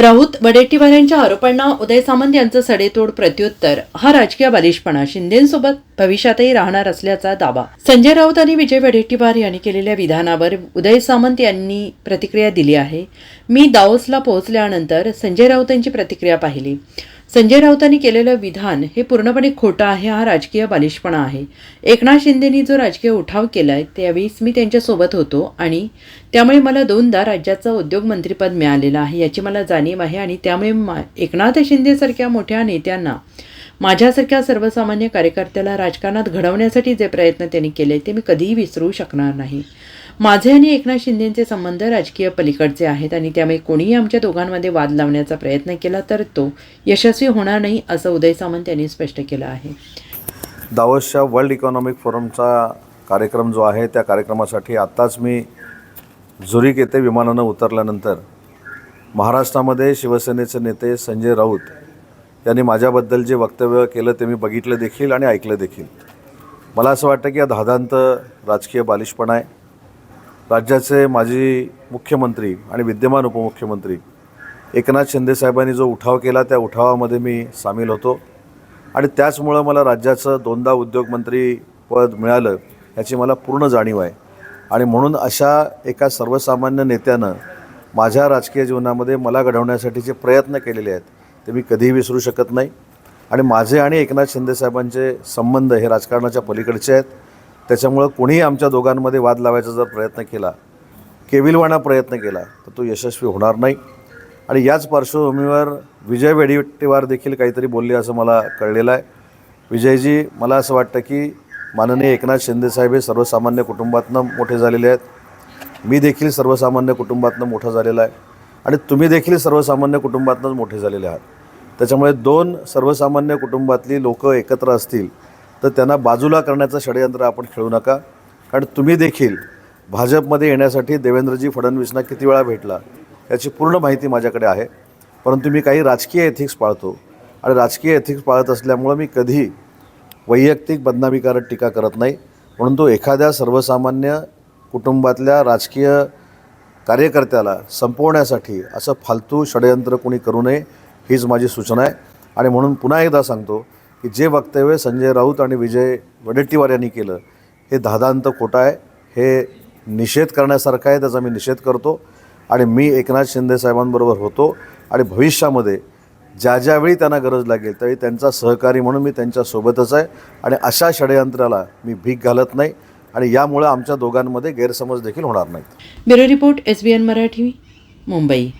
राऊत वडेट्टीवार आरोपांना उदय सामंत यांचं सडेतोड प्रत्युत्तर. हा राजकीय बालिशपणा शिंदेसोबत भविष्यातही राहणार असल्याचा दावा. संजय राऊत आणि विजय वडेट्टीवार यांनी केलेल्या विधानावर उदय सामंत यांनी प्रतिक्रिया दिली आहे. मी दाओसला पोहोचल्यानंतर संजय राऊत यांची प्रतिक्रिया पाहिली. संजय राऊतांनी केलेलं विधान हे पूर्णपणे खोटं आहे हा राजकीय बालिशपणा आहे. एकनाथ शिंदेनी जो राजकीय उठाव केला आहे त्यावेळीच मी त्यांच्यासोबत होतो आणि त्यामुळे मला दोनदा राज्याचं उद्योगमंत्रीपद मिळालेलं आहे याची मला जाणीव आहे आणि त्यामुळे मा एकनाथ शिंदेसारख्या मोठ्या नेत्यांना माझ्यासारख्या सर्वसामान्य कार्यकर्त्याला राजकारणात घडवण्यासाठी जे प्रयत्न त्यांनी केले ते मी कधीही विसरू शकणार नाही. माझे आणि एकनाथ शिंदेचे संबंध राजकीय पलीकडचे आहेत आणि त्यामुळे कोणीही आमच्या दोघांमध्ये वाद लावण्याचा प्रयत्न केला तर तो यशस्वी होणार नाही असं उदय सामंत यांनी स्पष्ट केलं आहे. दावसच्या वर्ल्ड इकॉनॉमिक फोरमचा कार्यक्रम जो आहे त्या कार्यक्रमासाठी आत्ताच मी झुरिक येथे विमानानं उतरल्यानंतर महाराष्ट्रामध्ये शिवसेनेचे नेते संजय राऊत यांनी माझ्याबद्दल जे वक्तव्य केलं ते मी बघितलं देखील आणि ऐकलं देखील. मला असं वाटतं की हा धादांत राजकीय बालिशपणा आहे. राज्याचे माजी मुख्यमंत्री आणि विद्यमान उपमुख्यमंत्री एकनाथ शिंदेसाहेबांनी जो उठाव केला त्या उठावामध्ये मी सामील होतो. आणि त्याचमुळं मला राज्याचं दोनदा उद्योगमंत्री पद मिळालं याची मला पूर्ण जाणीव आहे. आणि म्हणून अशा एका सर्वसामान्य नेत्यानं माझ्या राजकीय जीवनामध्ये मला घडवण्यासाठी जे प्रयत्न केलेले आहेत ते मी कधीही विसरू शकत नाही. आणि माझे आणि एकनाथ शिंदेसाहेबांचे संबंध हे राजकारणाच्या पलीकडचे आहेत. त्याच्यामुळं कोणीही आमच्या दोघांमध्ये वाद लावायचा जर प्रयत्न केला केविलवाणा प्रयत्न केला तर तो यशस्वी होणार नाही. आणि याच पार्श्वभूमीवर विजय वेडिट्टीवार देखील काहीतरी बोलले असं मला कळलेलं आहे. विजयजी मला असं वाटतं की माननीय एकनाथ शिंदेसाहेब हे सर्वसामान्य कुटुंबातनं मोठे झालेले आहेत. मी देखील सर्वसामान्य कुटुंबातनं मोठा झालेला आहे. आणि तुम्ही देखील सर्वसामान्य कुटुंबातनंच मोठे झालेले आहात. त्याच्यामुळे दोन सर्वसामान्य कुटुंबातली लोकं एकत्र असतील तर त्यांना बाजूला करण्याचं षडयंत्र आपण खेळू नका. कारण तुम्ही देखील भाजपमध्ये येण्यासाठी देवेंद्रजी फडणवीसना किती वेळा भेटला याची पूर्ण माहिती माझ्याकडे आहे. परंतु मी काही राजकीय एथिक्स पाळतो आणि राजकीय एथिक्स पाळत असल्यामुळं मी कधी वैयक्तिक बदनामीकारक टीका करत नाही. म्हणून तो एखाद्या सर्वसामान्य कुटुंबातल्या राजकीय कार्यकर्त्याला संपवण्यासाठी असं फालतू षडयंत्र कोणी करू नये हीच माझी सूचना आहे. आणि म्हणून पुन्हा एकदा सांगतो की जे वक्तव्य संजय राऊत आणि विजय वडेट्टीवार यांनी केलं हे धादांत खोटं आहे. हे निषेध करण्यासारखं आहे त्याचा मी निषेध करतो. आणि मी एकनाथ शिंदे साहेबांबरोबर होतो. आणि भविष्यामध्ये ज्या ज्यावेळी त्यांना गरज लागेल त्यावेळी त्यांचा सहकारी म्हणून मी त्यांच्यासोबतच आहे. आणि अशा षडयंत्राला मी भीक घालत नाही. आणि यामुळं आमच्या दोघांमध्ये गैरसमज देखील होणार नाहीत. Bureau report S B N Marathi Mumbai.